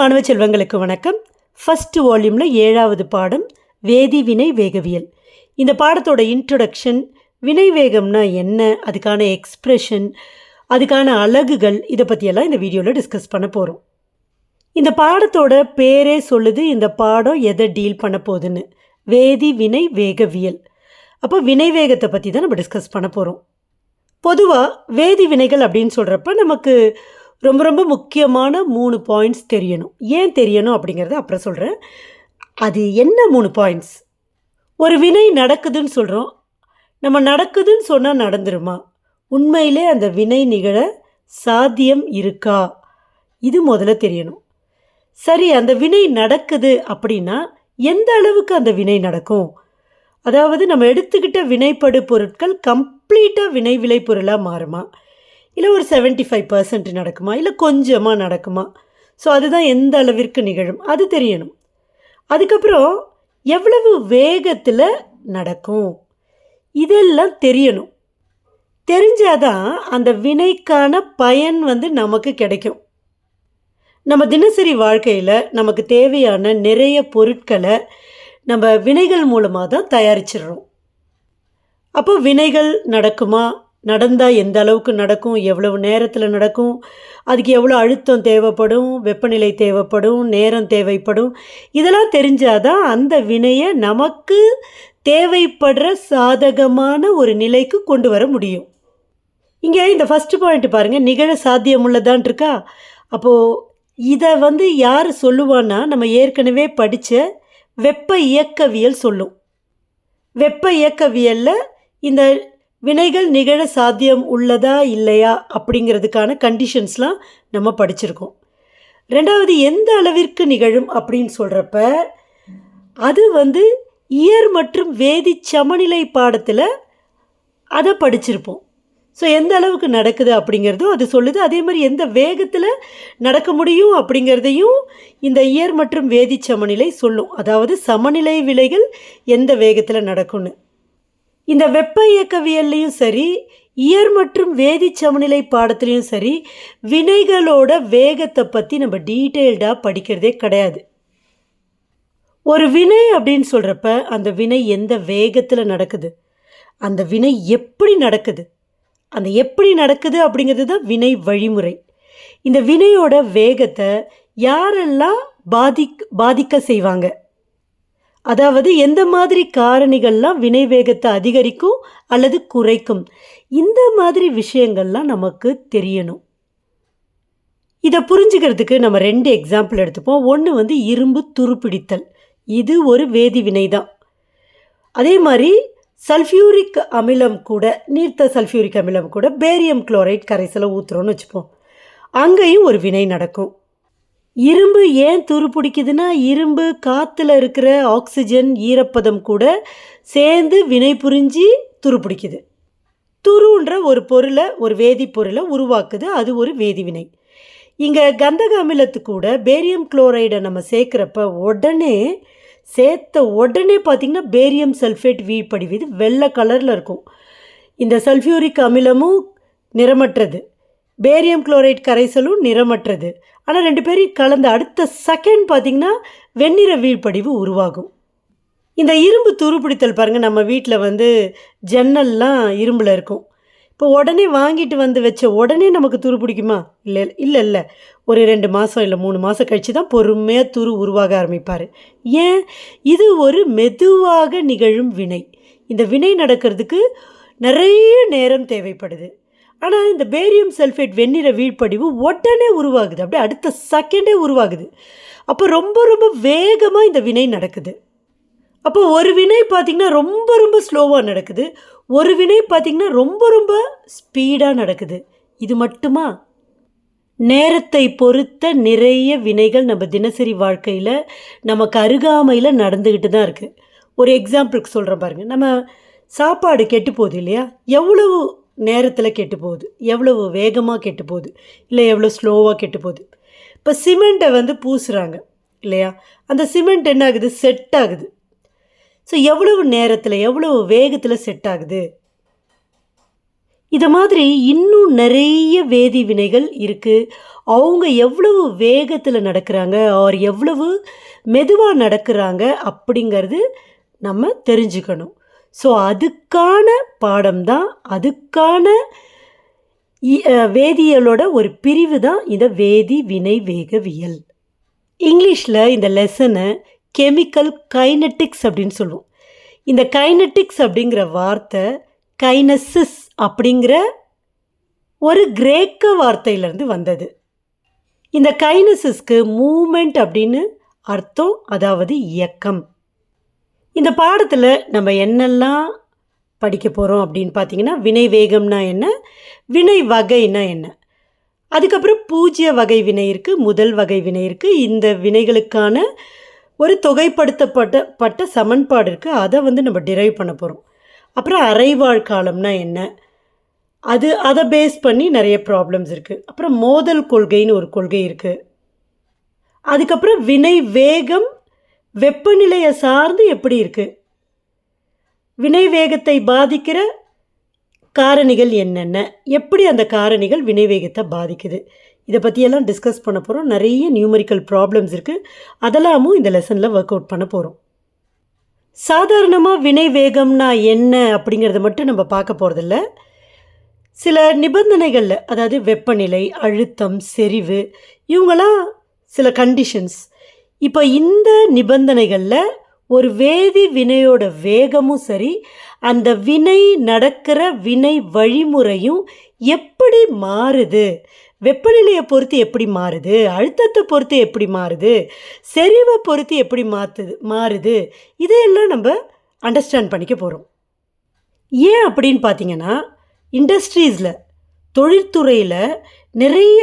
மாணவ செல்வங்களுக்கு வணக்கம். ஃபர்ஸ்ட் வால்யூமில் ஏழாவது பாடம் வேதி வினை வேகவியல். இந்த பாடத்தோட இன்ட்ரொடக்ஷன் வினை வேகம்னா என்ன அதுக்கான எக்ஸ்ப்ரெஷன் அதுக்கான அழகுகள் இதை பற்றியெல்லாம் இந்த வீடியோவில் டிஸ்கஸ் பண்ண போகிறோம் இந்த பாடத்தோட பேரே சொல்லுது இந்த பாடம் எதை டீல் பண்ண போகுதுன்னு. வேதி வினை வேகவியல். அப்போ வினை வேகத்தை பற்றி தான் நம்ம டிஸ்கஸ் பண்ண போகிறோம் பொதுவாக வேதி வினைகள் அப்படின்னு சொல்கிறப்ப நமக்கு ரொம்ப ரொம்ப முக்கியமான மூணு பாயிண்ட்ஸ் தெரியணும். ஏன் தெரியணும் அப்படிங்கிறத அப்புறம் சொல்கிறேன் அது என்ன மூணு பாயிண்ட்ஸ் ஒரு வினை நடக்குதுன்னு சொல்கிறோம் நம்ம நடக்குதுன்னு சொன்னால் நடந்துருமா? உண்மையிலே அந்த வினை நிகழ சாத்தியம் இருக்கா? இது முதல்ல தெரியணும். சரி அந்த வினை நடக்குது அப்படின்னா எந்த அளவுக்கு அந்த வினை நடக்கும்? அதாவது நம்ம எடுத்துக்கிட்ட வினைப்படு பொருட்கள் கம்ப்ளீட்டாக வினை விளை பொருளாக மாறுமா? இல்லை ஒரு 75% ஃபைவ் பர்சன்ட் நடக்குமா? இல்லை கொஞ்சமாக நடக்குமா? ஸோ அதுதான் எந்த அளவிற்கு நிகழும்? அது தெரியணும். அதுக்கப்புறம் எவ்வளவு வேகத்தில் நடக்கும்? இதெல்லாம் தெரியணும். தெரிஞ்சாதான் அந்த வினைக்கான பயன் வந்து நமக்கு கிடைக்கும். நம்ம தினசரி வாழ்க்கையில் நமக்கு தேவையான நிறைய பொருட்களை நம்ம வினைகள் மூலமாக தான் தயாரிச்சிடுறோம். அப்போ வினைகள் நடக்குமா? நடந்தால் எந்த அளவுக்கு நடக்கும் எவ்வளவு நேரத்தில் நடக்கும் அதுக்கு எவ்வளோ அழுத்தம் தேவைப்படும் வெப்பநிலை தேவைப்படும் நேரம் தேவைப்படும் இதெல்லாம் தெரிஞ்சாதான் அந்த வினையை நமக்கு தேவைப்படுற சாதகமான ஒரு நிலைக்கு கொண்டு வர முடியும். இங்கே இந்த ஃபஸ்ட்டு பாயிண்ட் பாருங்கள் நிகழ சாத்தியம் உள்ளதான் இருக்கா? அப்போது இதை வந்து யார் சொல்லுவான்னா நம்ம ஏற்கனவே படித்த வெப்ப இயக்கவியல் சொல்லும். வெப்ப இயக்கவியலில் இந்த வினைகள் நிகழ சாத்தியம் உள்ளதா இல்லையா அப்படிங்கிறதுக்கான கண்டிஷன்ஸ்லாம் நம்ம படிச்சிருக்கோம். ரெண்டாவது எந்த அளவிற்கு நிகழும் அப்படின்னு சொல்கிறப்ப அது வந்து இயற் மற்றும் வேதி சமநிலை பாடத்தில் அதை படிச்சிருப்போம். ஸோ எந்த அளவுக்கு நடக்குது அப்படிங்கிறதும் அது சொல்லுது. அதே மாதிரி எந்த வேகத்தில் நடக்க முடியும் அப்படிங்கிறதையும் இந்த இயர் மற்றும் வேதி சமநிலை சொல்லும். அதாவது சமநிலை விலைகள் எந்த வேகத்தில் நடக்கும்னு. இந்த வெப்ப இயக்கவியல்லையும் சரி இயற் மற்றும் வேதி சமநிலை பாடத்துலேயும் சரி வினைகளோட வேகத்தை பற்றி நம்ம டீட்டெயில்டாக படிக்கிறதே கிடையாது. ஒரு வினை அப்படின்னு சொல்கிறப்ப அந்த வினை எந்த வேகத்தில் நடக்குது? அந்த வினை எப்படி நடக்குது? அந்த எப்படி நடக்குது அப்படிங்கிறது தான் வினை வழிமுறை. இந்த வினையோட வேகத்தை யாரெல்லாம் பாதிக் பாதிக்க செய்வாங்க? அதாவது எந்த மாதிரி காரணிகள்லாம் வினை வேகத்தை அதிகரிக்கும் அல்லது குறைக்கும்? இந்த மாதிரி விஷயங்கள்லாம் நமக்கு தெரியணும். இதை புரிஞ்சுக்கிறதுக்கு நம்ம ரெண்டு எக்ஸாம்பிள் எடுத்துப்போம். ஒன்று வந்து இரும்பு துருப்பிடித்தல். இது ஒரு வேதி வினை தான். அதே மாதிரி சல்ஃபியூரிக் அமிலம் கூட நீர்த்த சல்ஃபியூரிக் அமிலம் கூட பேரியம் குளோரைட் கரைசலை ஊற்றுறோன்னு வச்சுப்போம். அங்கேயும் ஒரு வினை நடக்கும். இரும்பு ஏன் துரு பிடிக்குதுன்னா இரும்பு காற்றுல இருக்கிற ஆக்சிஜன் ஈரப்பதம் கூட சேர்ந்து வினை புரிஞ்சு துரு பிடிக்குது. துருன்ற ஒரு பொருளை ஒரு வேதிப்பொருளை உருவாக்குது. அது ஒரு வேதிவினை இங்கே கந்தக அமிலத்து கூட பேரியம் குளோரைடை நம்ம சேர்க்குறப்ப உடனே சேர்த்த உடனே பார்த்திங்கன்னா பேரியம் சல்ஃபேட் வீ இது வெள்ளை கலரில் இருக்கும். இந்த சல்ஃபியூரிக் அமிலமும் நிறமற்றது. பேரியம் குளோரைட் கரைசலும் நிறமற்றது. ஆனால் ரெண்டு பேரும் கலந்த அடுத்த செகண்ட் பார்த்திங்கன்னா வெண்ணிற வீழ்படிவு உருவாகும். இந்த இரும்பு துருப்பிடித்தல் பாருங்கள் நம்ம வீட்டில் வந்து ஜன்னல்லாம் இரும்பில் இருக்கும். இப்போ உடனே வாங்கிட்டு வந்து வச்ச உடனே நமக்கு துரு பிடிக்குமா? இல்லை இல்லை இல்லை. ஒரு ரெண்டு மாதம் இல்லை மூணு மாதம் கழித்து தான் பொறுமையாக துரு உருவாக ஆரம்பிப்பார். ஏன்? இது ஒரு மெதுவாக நிகழும் வினை. இந்த வினை நடக்கிறதுக்கு நிறைய நேரம் தேவைப்படுது. ஆனால் இந்த பேரியம் சல்ஃபேட் வெண்ணிற வீழ்ப்படிவு உடனே உருவாகுது. அப்படியே அடுத்த செகண்டே உருவாகுது. அப்போ ரொம்ப ரொம்ப வேகமாக இந்த வினை நடக்குது. அப்போ ஒரு வினை பார்த்திங்கன்னா ரொம்ப ரொம்ப ஸ்லோவாக நடக்குது. ஒரு வினை பார்த்திங்கன்னா ரொம்ப ரொம்ப ஸ்பீடாக நடக்குது. இது மட்டுமா? நேரத்தை பொறுத்த நிறைய வினைகள் நம்ம தினசரி வாழ்க்கையில் நமக்கு அருகாமையில் நடந்துக்கிட்டு தான் இருக்குது ஒரு எக்ஸாம்பிளுக்கு சொல்கிறேன் பாருங்கள் நம்ம சாப்பாடு கெட்டு போகுது இல்லையா? எவ்வளவு நேரத்தில் கெட்டு போகுது எவ்வளவு வேகமாக கெட்டு போகுது இல்லை எவ்வளோ ஸ்லோவாக கெட்டு போகுது இப்போ சிமெண்ட்டை வந்து பூசுகிறாங்க இல்லையா? அந்த சிமெண்ட் என்ன ஆகுது செட் ஆகுது. ஸோ எவ்வளவு நேரத்தில் எவ்வளவு வேகத்தில் செட் ஆகுது? இதை மாதிரி இன்னும் நிறைய வேதி வினைகள் இருக்குது அவங்க எவ்வளவு வேகத்தில் நடக்கிறாங்க ஆர் எவ்வளவு மெதுவாக நடக்கிறாங்க அப்படிங்கிறது நம்ம தெரிஞ்சுக்கணும். ஸோ அதுக்கான பாடம் தான் அதுக்கான இ- வேதியியலோட ஒரு பிரிவு தான் இந்த வேதி வினை வேகவியல். இங்கிலீஷில் இந்த லெசனை கெமிக்கல் கைனட்டிக்ஸ் அப்படின்னு சொல்லுவோம். இந்த கைனட்டிக்ஸ் அப்படிங்கிற வார்த்தை கைனசிஸ் அப்படிங்கிற ஒரு கிரேக்க வார்த்தையிலேருந்து வந்தது. இந்த கைனசிஸ்க்கு மூமெண்ட் அப்படின்னு அர்த்தம் அதாவது இயக்கம். இந்த பாடத்தில் நம்ம என்னெல்லாம் படிக்க போகிறோம் அப்படின்னு பார்த்தீங்கன்னா வினை வேகம்னா என்ன? வினை வகைனா என்ன? அதுக்கப்புறம் பூஜ்ய வகை வினை இருக்குது முதல் வகை வினை இருக்குது இந்த வினைகளுக்கான ஒரு தொகைப்படுத்தப்பட்ட பட்ட சமன்பாடு இருக்குது அதை வந்து நம்ம டிரைவ் பண்ண போகிறோம் அப்புறம் அரைவாழ் காலம்னா என்ன? அது அதை பேஸ் பண்ணி நிறைய ப்ராப்ளம்ஸ் இருக்குது அப்புறம் மோதல் கொள்கைன்னு ஒரு கொள்கை இருக்குது அதுக்கப்புறம் வினை வேகம் வெப்பநிலையை சார்ந்து எப்படி இருக்குது வினை வேகத்தை பாதிக்கிற காரணிகள் என்னென்ன? எப்படி அந்த காரணிகள் வினைவேகத்தை பாதிக்குது? இதை பற்றியெல்லாம் டிஸ்கஸ் பண்ண போகிறோம் நிறைய நியூமரிக்கல் ப்ராப்ளம்ஸ் இருக்குது அதெல்லாமும் இந்த லெசனில் ஒர்க் அவுட் பண்ண போகிறோம் சாதாரணமாக வினை வேகம்னா என்ன அப்படிங்கிறத மட்டும் நம்ம பார்க்க போகிறதில்ல சில நிபந்தனைகளில் அதாவது வெப்பநிலை அழுத்தம் செறிவு இவங்களாம் சில கண்டிஷன்ஸ் இப்போ இந்த நிபந்தனைகளில் ஒரு வேதி வினையோட வேகமும் சரி அந்த வினை நடக்கிற வினை வழிமுறையும் எப்படி மாறுது? வெப்பநிலையை பொறுத்து எப்படி மாறுது? அழுத்தத்தை பொறுத்து எப்படி மாறுது? செறிவை பொறுத்து எப்படி மாற்றுது மாறுது? இதையெல்லாம் நம்ம அண்டர்ஸ்டாண்ட் பண்ணிக்க போகிறோம் ஏன் அப்படின்னு பார்த்தீங்கன்னா இண்டஸ்ட்ரீஸில் தொழில்துறையில் நிறைய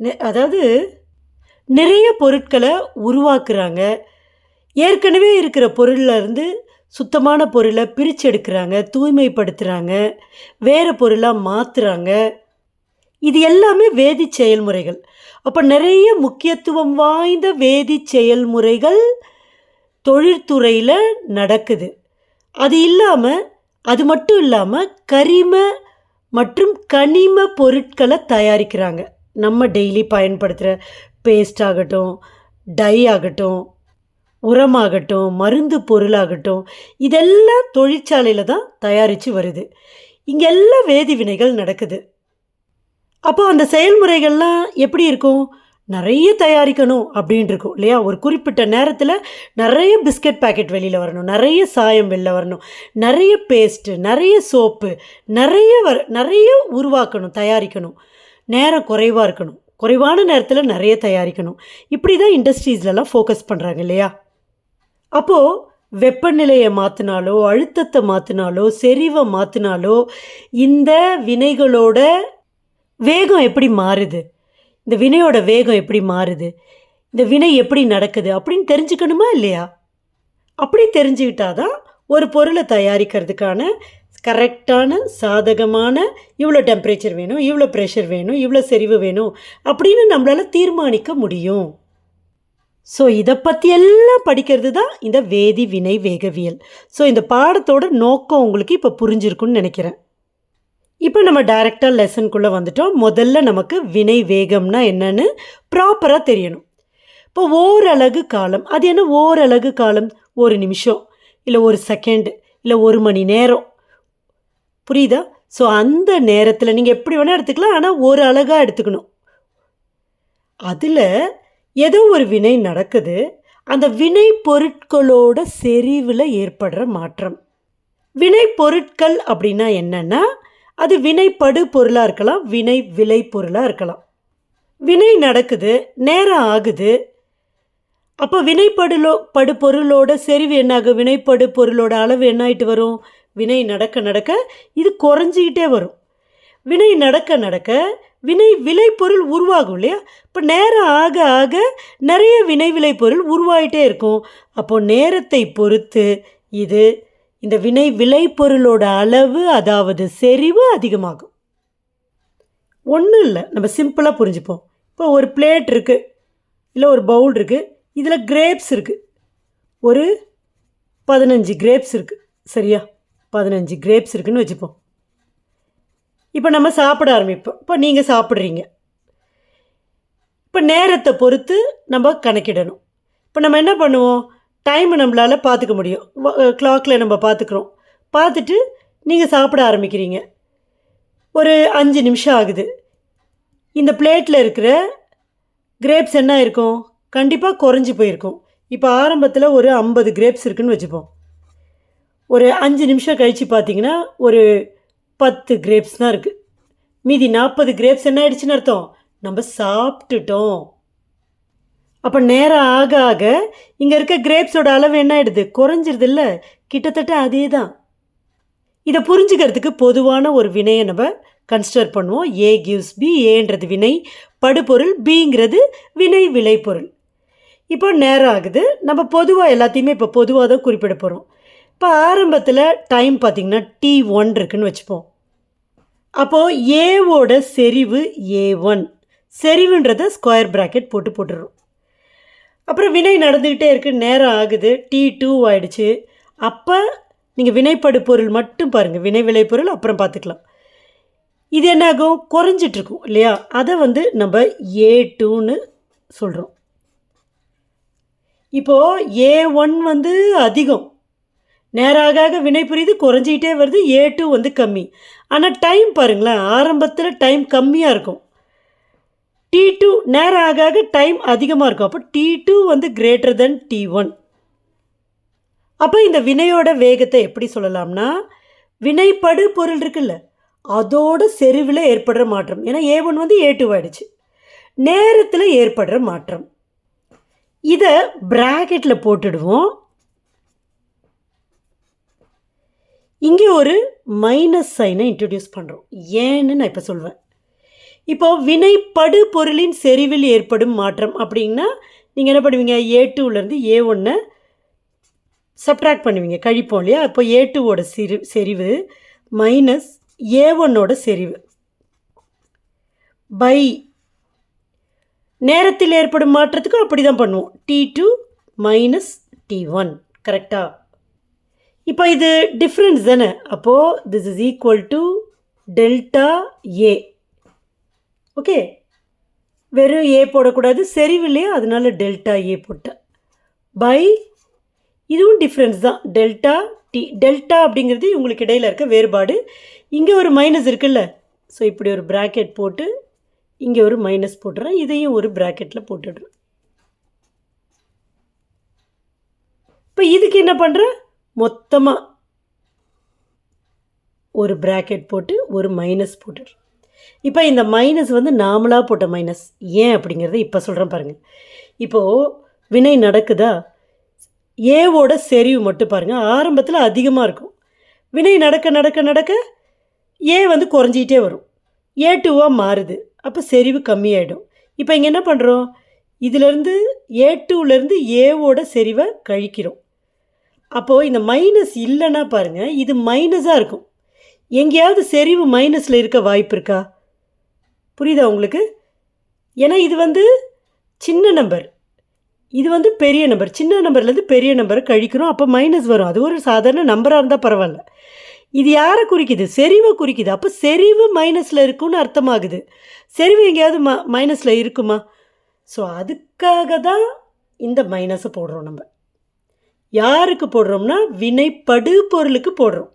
நெ- அதாவது நிறைய பொருட்களை உருவாக்குறாங்க. ஏற்கனவே இருக்கிற பொருள்லேருந்து சுத்தமான பொருளை பிரித்து எடுக்கிறாங்க தூய்மைப்படுத்துகிறாங்க வேறு பொருளாக மாற்றுறாங்க இது எல்லாமே வேதி செயல்முறைகள். அப்போ நிறைய முக்கியத்துவம் வாய்ந்த வேதி செயல்முறைகள் தொழிற்துறையில் நடக்குது. அது இல்லாமல் அது மட்டும் இல்லாமல் கரிம மற்றும் கனிம பொருட்களை தயாரிக்கிறாங்க. நம்ம டெய்லி பயன்படுத்துகிற பேஸ்ட் ஆகட்டும் டை ஆகட்டும் உரமாகட்டும் மருந்து பொருளாகட்டும் இதெல்லாம் தொழிற்சாலையில் தான் தயாரித்து வருது. இங்கெல்லாம் வேதி வினைகள் நடக்குது. அப்போ அந்த செயல்முறைகள்லாம் எப்படி இருக்கும்? நிறைய தயாரிக்கணும் அப்படின்னு இருக்கும் இல்லையா? ஒரு குறிப்பிட்ட நேரத்தில் நிறைய பிஸ்கட் பாக்கெட் வெளியில் வரணும் நிறைய சாயம் வெளில வரணும் நிறைய பேஸ்ட்டு நிறைய சோப்பு நிறைய வர நிறைய உருவாக்கணும் தயாரிக்கணும். நேரம் குறைவாக இருக்கணும். குறைவான நேரத்தில் நிறைய தயாரிக்கணும். இப்படி தான் இண்டஸ்ட்ரீஸ்லலாம் ஃபோக்கஸ் பண்ணுறாங்க இல்லையா? அப்போது வெப்பநிலையை மாற்றினாலோ அழுத்தத்தை மாற்றினாலோ செறிவை மாற்றினாலோ இந்த வினைகளோட வேகம் எப்படி மாறுது? இந்த வினையோட வேகம் எப்படி மாறுது? இந்த வினை எப்படி நடக்குது? அப்படின்னு தெரிஞ்சுக்கணுமா இல்லையா? அப்படி தெரிஞ்சுக்கிட்டாதான் ஒரு பொருளை தயாரிக்கிறதுக்கான கரெக்டான சாதகமான இவ்வளோ டெம்பரேச்சர் வேணும் இவ்வளோ ப்ரெஷர் வேணும் இவ்வளோ செறிவு வேணும் அப்படின்னு நம்மளால் தீர்மானிக்க முடியும். ஸோ இதை பற்றி எல்லாம் படிக்கிறது தான் இந்த வேதி வினை வேகவியல். ஸோ இந்த பாடத்தோட நோக்கம் உங்களுக்கு இப்போ புரிஞ்சிருக்குன்னு நினைக்கிறேன். இப்போ நம்ம டைரெக்டாக லெசனுக்குள்ளே வந்துட்டோம். முதல்ல நமக்கு வினை வேகம்னா என்னன்னு ப்ராப்பராக தெரியணும். இப்போ ஓரலகு காலம் அது என்ன ஓரலகு காலம்? ஒரு நிமிஷம் இல்லை ஒரு செகண்ட் இல்லை ஒரு மணி நேரம். புரியுதா? ஸோ அந்த நேரத்தில் நீங்கள் எப்படி வேணால் எடுத்துக்கலாம் ஆனால் ஒரு அழகாக எடுத்துக்கணும். அதில் ஏதோ ஒரு வினை நடக்குது. அந்த வினை பொருட்களோட செறிவில் ஏற்படுற மாற்றம். வினை பொருட்கள் அப்படின்னா என்னன்னா அது வினைப்படு பொருளாக இருக்கலாம் வினை விலை பொருளாக இருக்கலாம். வினை நடக்குது நேரம் ஆகுது. அப்போ வினைப்படுலோ படு பொருளோட செறிவு என்னாகும்? வினைப்படு பொருளோட அளவு என்ன ஆகிட்டு வரும்? வினை நடக்க நடக்க இது குறைஞ்சிக்கிட்டே வரும். வினை நடக்க நடக்க வினை விளைபொருள் உருவாகும் இல்லையா? இப்போ நேரம் ஆக ஆக நிறைய வினை விளைபொருள் உருவாகிட்டே இருக்கும். அப்போது நேரத்தை பொறுத்து இது இந்த வினை விளைபொருளோட அளவு அதாவது செறிவு அதிகமாகும். ஒன்றும் இல்லை. நம்ம சிம்பிளாக புரிஞ்சுப்போம். இப்போ ஒரு பிளேட் இருக்குது இல்லை ஒரு பவுல் இருக்குது இதில் கிரேப்ஸ் இருக்குது ஒரு பதினஞ்சு கிரேப்ஸ் இருக்குது சரியா? பதினஞ்சு கிரேப்ஸ் இருக்குன்னு வச்சுப்போம். இப்போ நம்ம சாப்பிட ஆரம்பிப்போம். இப்போ நீங்கள் சாப்பிட்றீங்க. இப்போ நேரத்தை பொறுத்து நம்ம கணக்கிடணும். இப்போ நம்ம என்ன பண்ணுவோம்? டைமை நம்மளால் பார்த்துக்க முடியும். கிளாக்கில் நம்ம பார்த்துக்குறோம் பார்த்துட்டு நீங்கள் சாப்பிட ஆரம்பிக்கிறீங்க. ஒரு அஞ்சு நிமிஷம் ஆகுது. இந்த பிளேட்டில் இருக்கிற கிரேப்ஸ் என்ன இருக்கும்? கண்டிப்பாக குறைஞ்சி போயிருக்கும். இப்போ ஆரம்பத்தில் ஒரு ஐம்பது கிரேப்ஸ் இருக்குன்னு வச்சுப்போம். ஒரு அஞ்சு நிமிஷம் கழித்து பார்த்தீங்கன்னா ஒரு பத்து கிரேப்ஸ் தான் இருக்குது மீதி நாற்பது கிரேப்ஸ் என்ன ஆயிடுச்சுன்னு அர்த்தம்? நம்ம சாப்பிட்டுட்டோம். அப்போ நேரம் ஆக ஆக இங்கே இருக்க கிரேப்ஸோட அளவு என்ன ஆகிடுது குறைஞ்சிருது இல்லை கிட்டத்தட்ட அதே தான் இதை புரிஞ்சுக்கிறதுக்கு பொதுவான ஒரு வினையை நம்ம கன்சிடர் பண்ணுவோம். ஏ கிவ்ஸ் பி ஏன்றது வினை. படுபொருள் பிங்கிறது வினை விளைபொருள். இப்போ நேரம் ஆகுது. நம்ம பொதுவாக எல்லாத்தையுமே இப்போ பொதுவாக தான் குறிப்பிட போகிறோம் இப்போ ஆரம்பத்தில் டைம் பார்த்திங்கன்னா டி ஒன் இருக்குன்னு வச்சுப்போம். அப்போது ஏவோட செறிவு ஏ ஒன் செறிவுன்றதை ஸ்கொயர் ப்ராக்கெட் போட்டு போட்டுடுறோம் அப்புறம் வினை நடந்துக்கிட்டே இருக்கு நேரம் ஆகுது டி டூ ஆயிடுச்சு. அப்போ நீங்கள் வினைப்படு பொருள் மட்டும் பாருங்கள் வினை விளைபொருள் அப்புறம் பார்த்துக்கலாம். இது என்ன ஆகும்? குறைஞ்சிட்ருக்கும் இல்லையா? அதை வந்து நம்ம ஏ டூன்னு சொல்கிறோம் இப்போது ஏ ஒன் வந்து அதிகம். நேராக ஆக வினை புரியுது குறைஞ்சிக்கிட்டே வருது. ஏ டூ வந்து கம்மி. ஆனால் டைம் பாருங்களேன். ஆரம்பத்தில் டைம் கம்மியாக இருக்கும். டி டூ நேரம் ஆக ஆக டைம் அதிகமாக இருக்கும். அப்போ டி டூ வந்து கிரேட்டர் தென் டி ஒன் அப்போ இந்த வினையோட வேகத்தை எப்படி சொல்லலாம்னா வினைப்படு பொருள் இருக்குல்ல அதோட செறிவில் ஏற்படுற மாற்றம். ஏன்னா ஏ ஒன் வந்து ஏ டூ ஆயிடுச்சு. நேரத்தில் ஏற்படுற மாற்றம். இதை ப்ராக்கெட்டில் போட்டுடுவோம். இங்கே ஒரு மைனஸ் சைனை இன்ட்ரடியூஸ் பண்ணுறோம் ஏன்னு நான் இப்போ சொல்வேன் இப்போ வினைப்படு பொருளின் செறிவில் ஏற்படும் மாற்றம் அப்படின்னா நீங்கள் என்ன பண்ணுவீங்க? ஏ டூலேருந்து ஏ ஒன்னை சப்ட்ராக்ட் பண்ணுவீங்க. கழிப்போம் இல்லையா? இப்போ ஏ டூவோட செரி செறிவு மைனஸ் ஏ ஒன்னோட செறிவு. பை நேரத்தில் ஏற்படும் மாற்றத்துக்கும் அப்படி தான் பண்ணுவோம் T two minus T one கரெக்டாக இப்போ இது டிஃப்ரென்ஸ் தானே? அப்போது this is equal to delta A okay வெறும் ஏ போடக்கூடாது செறிவில்லையா அதனால டெல்டா ஏ போட்டேன். பை இதுவும் டிஃப்ரென்ஸ் தான். டெல்டா டி டெல்டா அப்படிங்கிறது உங்களுக்கு இடையில் இருக்க வேறுபாடு. இங்கே ஒரு மைனஸ் இருக்குல்ல? ஸோ இப்படி ஒரு ப்ராக்கெட் போட்டு இங்கே ஒரு மைனஸ் போட்டுறேன். இதையும் ஒரு ப்ராக்கெட்டில் போட்டுடுறேன். இப்போ இதுக்கு என்ன பண்ணுறேன் மொத்தமாக ஒரு ப்ராக்கெட் போட்டு ஒரு மைனஸ் போட்டுடுறேன் இப்போ இந்த மைனஸ் வந்து நாமளாக போட்ட மைனஸ் ஏன் அப்படிங்கிறத இப்போ சொல்கிறேன் பாருங்கள் இப்போது வினை நடக்குதா? ஏவோட செறிவு மட்டும் பாருங்கள் ஆரம்பத்தில் அதிகமாக இருக்கும். வினை நடக்க நடக்க நடக்க ஏ வந்து குறைஞ்சிக்கிட்டே வரும். ஏ டூவாக மாறுது. அப்போ செறிவு கம்மியாயிடும். இப்போ இங்கே என்ன பண்ணுறோம் இதிலேருந்து ஏ டூவிலேருந்து ஏவோட செறிவை கழிக்கிறோம். அப்போது இந்த மைனஸ் இல்லைன்னா பாருங்கள் இது மைனஸாக இருக்கும். எங்கேயாவது செறிவு மைனஸில் இருக்க வாய்ப்பு இருக்கா? புரியுதா உங்களுக்கு? ஏன்னா இது வந்து சின்ன நம்பர் இது வந்து பெரிய நம்பர் சின்ன நம்பர்லேருந்து பெரிய நம்பரை கழிக்கிறோம் அப்போ மைனஸ் வரும். அது ஒரு சாதாரண நம்பராக இருந்தால் பரவாயில்ல. இது யாரை குறிக்குது? செறிவை குறிக்குது. அப்போ செறிவு மைனஸில் இருக்குன்னு அர்த்தமாகுது. செறிவு எங்கேயாவது ம மைனஸில் இருக்குமா? ஸோ அதுக்காக தான் இந்த மைனஸை போடுறோம் நம்ம. யாருக்கு போடுறோம்னா வினைப்படு பொருளுக்கு போடுறோம்.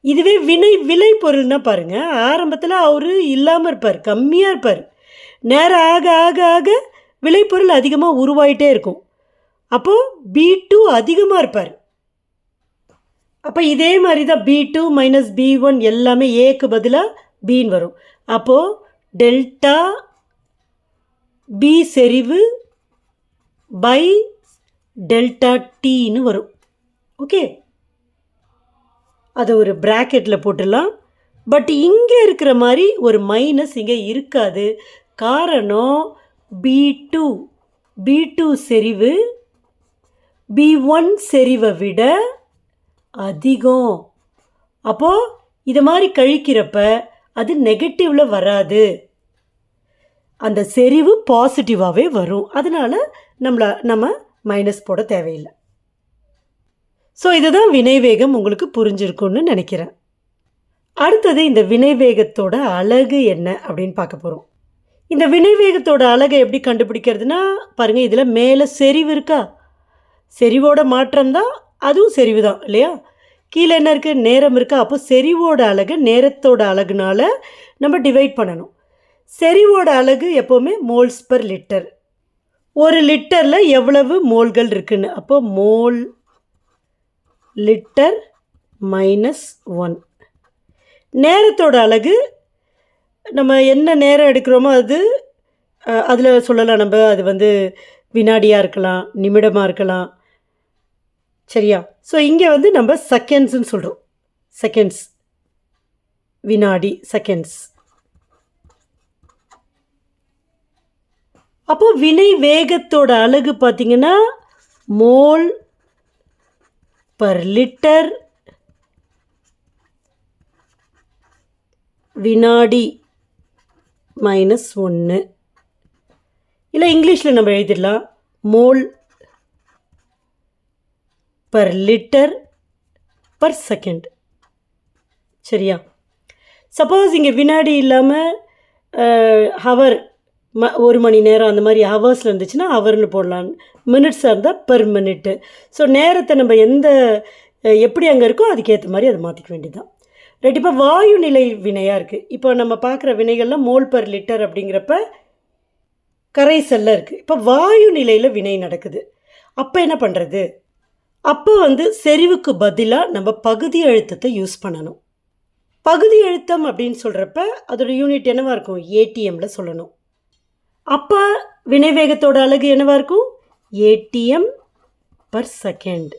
இதுவே வினை விலை பொருள்னா பாருங்கள் ஆரம்பத்தில் அவர் இல்லாமல் இருப்பார் கம்மியாக இருப்பார். நேரம் ஆக ஆக ஆக விளைபொருள் அதிகமாக உருவாயிட்டே இருக்கும். அப்போது பி டூ அதிகமாக இருப்பார். அப்போ இதே மாதிரி தான் B two minus B one எல்லாமே ஏக்கு பதிலாக பின்னு வரும். அப்போது டெல்டா பி செறிவு பை டெல்டா டீன்னு வரும். ஓகே? அதை ஒரு ப்ராக்கெட்டில் போட்டுடலாம். பட் இங்கே இருக்கிற மாதிரி ஒரு மைனஸ் இங்கே இருக்காது. காரணம் பி டூ பி டூ செறிவு பி ஒன் செறிவை விட அதிகம். அப்போது இது மாதிரி கழிக்கிறப்ப அது நெகட்டிவில் வராது. அந்த செறிவு பாசிட்டிவாகவே வரும். அதனால் நம்மளை நம்ம மைனஸ் போட தேவையில்லை. ஸோ இதுதான் வினைவேகம் உங்களுக்கு புரிஞ்சிருக்கும்னு நினைக்கிறேன். அடுத்தது இந்த வினைவேகத்தோட அழகு என்ன அப்படின்னு பார்க்க போகிறோம் இந்த வினைவேகத்தோட அழகை எப்படி கண்டுபிடிக்கிறதுனா பாருங்கள் இதில் மேலே செறிவு இருக்கா? செறிவோட மாற்றம் தான் அதுவும் செறிவு தான் இல்லையா? கீழே என்ன இருக்குது நேரம் இருக்கா? அப்போ செறிவோட அழகு நேரத்தோட அழகுனால் நம்ம டிவைட் பண்ணணும். செறிவோட அழகு எப்போவுமே மோல்ஸ் பர் லிட்டர் ஒரு லிட்டரில் எவ்வளவு மோல்கள் இருக்குன்னு? அப்போ மோல் லிட்டர் மைனஸ் ஒன். நேரத்தோட அழகு நம்ம என்ன நேரம் எடுக்கிறோமோ அது அதில் சொல்லலாம் நம்ம. அது வந்து வினாடியாக இருக்கலாம் நிமிடமாக இருக்கலாம். சரியா? ஸோ இங்கே வந்து நம்ம செகண்ட்ஸுன்னு சொல்கிறோம் செகண்ட்ஸ் வினாடி செகண்ட்ஸ் அப்போ வினை வேகத்தோட அழகு பார்த்தீங்கன்னா மோல் பர் லிட்டர் வினாடி மைனஸ் ஒன்று இல்லை இங்கிலீஷில் நம்ம எழுதிடலாம். Mole per litre per second சரியா? சப்போஸ் இங்கே வினாடி இல்லாமல் ஹவர் ம ஒரு மணி நேரம் அந்த மாதிரி ஹவர்ஸில் இருந்துச்சுன்னா ஹவர்னு போடலாம். மினிட்ஸாக இருந்தால் பெர் மினிட்டு ஸோ நேரத்தை நம்ம எந்த எப்படி அங்கே இருக்கோ அதுக்கேற்ற மாதிரி அதை மாற்றிக்க வேண்டியதுதான். ரைட் இப்போ வாயு நிலை வினையாக இருக்குது இப்போ நம்ம பார்க்குற வினைகள்லாம் மோல் பர் லிட்டர் அப்படிங்கிறப்ப கரைசல்ல இருக்குது இப்போ வாயு நிலையில் வினை நடக்குது. அப்போ என்ன பண்ணுறது அப்போ வந்து செறிவுக்கு பதிலாக நம்ம பகுதி அழுத்தத்தை யூஸ் பண்ணணும். பகுதி அழுத்தம் அப்படின்னு சொல்கிறப்ப அதோட யூனிட் என்னவாக இருக்கும்? ஏடிஎம்மில் சொல்லணும். அப்போ வினைவேகத்தோட அழகு என்னவா இருக்கும்? ATM per second